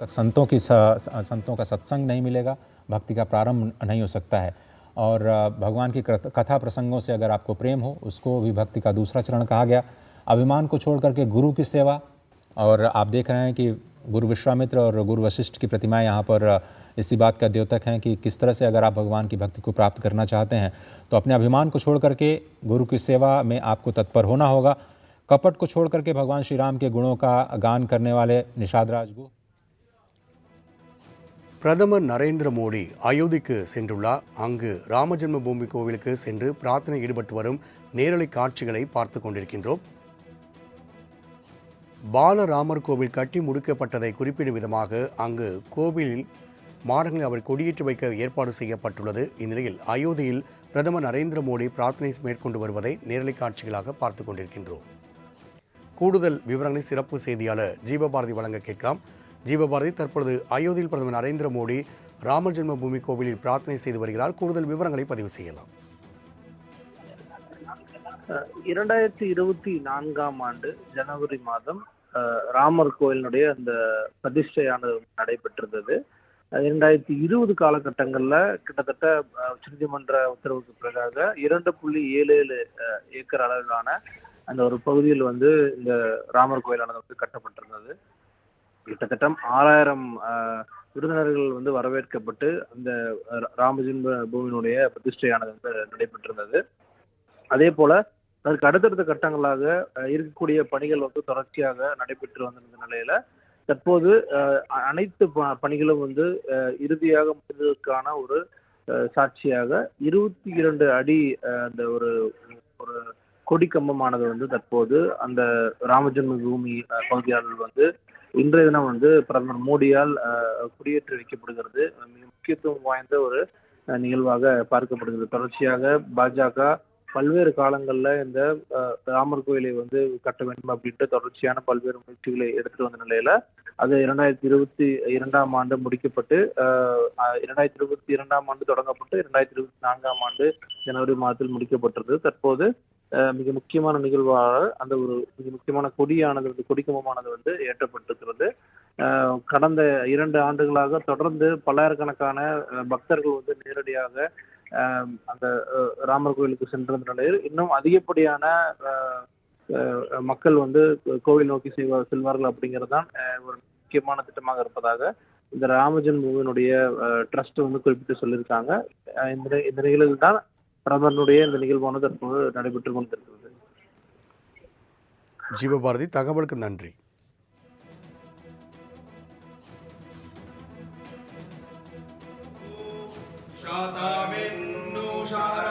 तक संतों की संतों का सत्संग नहीं मिलेगा, भक्ति का प्रारंभ नहीं हो सकता है। और भगवान की कथा प्रसंगों से अगर आपको प्रेम हो, उसको भी भक्ति का दूसरा चरण कहा गया। अभिमान को छोड़ करके गुरु की सेवा, और आप देख रहे हैं कि गुरु विश्वामित्र और गुरु वशिष्ठ की प्रतिमाएँ यहाँ पर इसी बात का द्योतक हैं कि किस तरह से अगर आप भगवान की भक्ति को प्राप्त करना चाहते हैं तो अपने अभिमान को छोड़ करके गुरु की सेवा में आपको तत्पर होना होगा। कपट को छोड़ करके भगवान श्री राम के गुणों का गान करने वाले निषाद राजगु பிரதமர் நரேந்திர மோடி அயோத்திக்கு சென்றுள்ளார். அங்கு ராமஜென்ம பூமி கோவிலுக்கு சென்று பிரார்த்தனை ஈடுபட்டு வரும் நேரலை காட்சிகளை பார்த்து கொண்டிருக்கின்றோம். பாலராமர் கோவில் கட்டி முடிக்கப்பட்டதை குறிப்பிடும் விதமாக அங்கு கோவிலில் மாடங்களை அவர் கொடியேற்றி வைக்க ஏற்பாடு செய்யப்பட்டுள்ளது. இந்நிலையில் அயோத்தியில் பிரதமர் நரேந்திர மோடி பிரார்த்தனை மேற்கொண்டு வருவதை நேரலை காட்சிகளாக பார்த்து கொண்டிருக்கின்றோம். கூடுதல் விவரங்களை சிறப்பு செய்தியாளர் ஜீவபாரதி வழங்க கேட்கலாம். ஜீவபாரதி தற்பொழுது அயோத்தியில் பிரதமர் நரேந்திர மோடி ராமர் ஜென்மபூமி கோவிலில் பிரார்த்தனை செய்து வருகிறார். கூடுதல் விவரங்களை பதிவு செய்யலாம். இரண்டாயிரத்தி இருபத்தி நான்காம் ஆண்டு ஜனவரி மாதம் அஹ், ராமர் கோயிலினுடைய அந்த பிரதிஷ்டையானது நடைபெற்றிருந்தது. இரண்டாயிரத்தி இருபது காலகட்டங்கள்ல கிட்டத்தட்ட உச்சநீதிமன்ற உத்தரவுக்கு பிறகாக இரண்டு புள்ளி ஏழு ஏழு ஏக்கர் அளவிலான அந்த ஒரு பகுதியில் வந்து இந்த ராமர் கோயிலானது வந்து கட்டப்பட்டிருந்தது. கிட்டத்தட்ட ஆறாயிரம் விருந்தினர்கள் வந்து வரவேற்கப்பட்டு அந்த ராமஜென்ம பூமியினுடைய பிரதிஷ்டையானது வந்து நடைபெற்றிருந்தது. அதே போல அதற்கு அடுத்தடுத்த கட்டங்களாக இருக்கக்கூடிய பணிகள் வந்து தொடர்ச்சியாக நடைபெற்று வந்திருந்த நிலையில தற்போது அனைத்து ப- பணிகளும் வந்து இறுதியாக முடிந்ததற்கான ஒரு சாட்சியாக இருபத்தி இரண்டு அடி அந்த ஒரு ஒரு கொடி கம்பமானது வந்து தற்போது அந்த ராமஜென்ம பூமி பகுதியாளர்கள் வந்து இன்றைய தினம் வந்து பிரதமர் மோடியால் குடியேற்றி வைக்கப்படுகிறது மிக முக்கியத்துவம் வாய்ந்த ஒரு நிகழ்வாக பார்க்கப்படுகிறது. தொடர்ச்சியாக பாஜக பல்வேறு காலங்களில் இந்த ராமர் கோயிலை வந்து கட்ட வேண்டும் அப்படின்ட்டு தொடர்ச்சியான பல்வேறு முயற்சிகளை எடுத்துட்டு வந்த நிலையில அது இரண்டாயிரத்தி இருபத்தி இரண்டாம் ஆண்டு முடிக்கப்பட்டு இரண்டாயிரத்தி இருபத்தி இரண்டாம் ஆண்டு தொடங்கப்பட்டு இரண்டாயிரத்தி இருபத்தி நான்காம் ஆண்டு ஜனவரி மாதத்தில் முடிக்கப்பட்டது. தற்போது மிக முக்கியமான நிகழ்வாக அந்த ஒரு மிக முக்கியமான கொடியானது வந்து கொடிக்கம்பமானது வந்து ஏற்றப்பட்டிருக்கிறது. கடந்த இரண்டு ஆண்டுகளாக தொடர்ந்து பல்லாயிரக்கணக்கான பக்தர்கள் வந்து நேரடியாக அந்த ராமர் கோயிலுக்கு சென்றிருந்த நிலையில் இன்னும் அதிகப்படியான மக்கள் வந்து கோவில் நோக்கி செய்வார் செல்வார்கள் அப்படிங்கிறது தான் ஒரு முக்கியமான திட்டமாக இருப்பதாக இந்த ராமஜன் மூவினுடைய ட்ரஸ்ட் வந்து குறிப்பிட்டு சொல்லியிருக்காங்க. இந்த இந்த நிகழ்வில் தான் பிரதமருடைய இந்த நிகழ்வானது தற்போது நடைபெற்று கொண்டிருக்கிறது ஜீவபாரதி தகவலுக்கு நன்றி शाताविन्नु शारदो